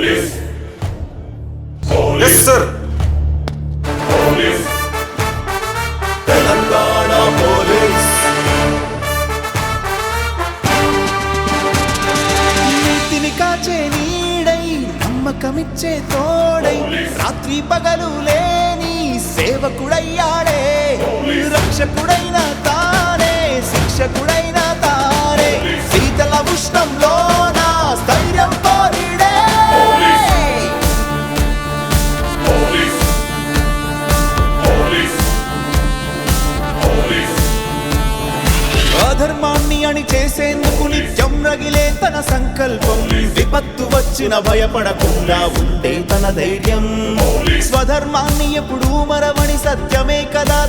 Police. Yes sir police. Telangana police. నీతిని కాచే నీడై నమ్మకమిచ్చే తోడై రాత్రి పగలు లేని సేవకుడయ్యాడే రక్షకుడైన తానే శిక్షకుడైన తానే శీతల ఉష్ణంలో అధర్మాన్ని అని చేసేందుకు నిత్యం రగిలే తన సంకల్పం. విపత్తు వచ్చిన భయపడకుండా ఉండే తన ధైర్యం. స్వధర్మాన్ని ఎప్పుడూ మరవ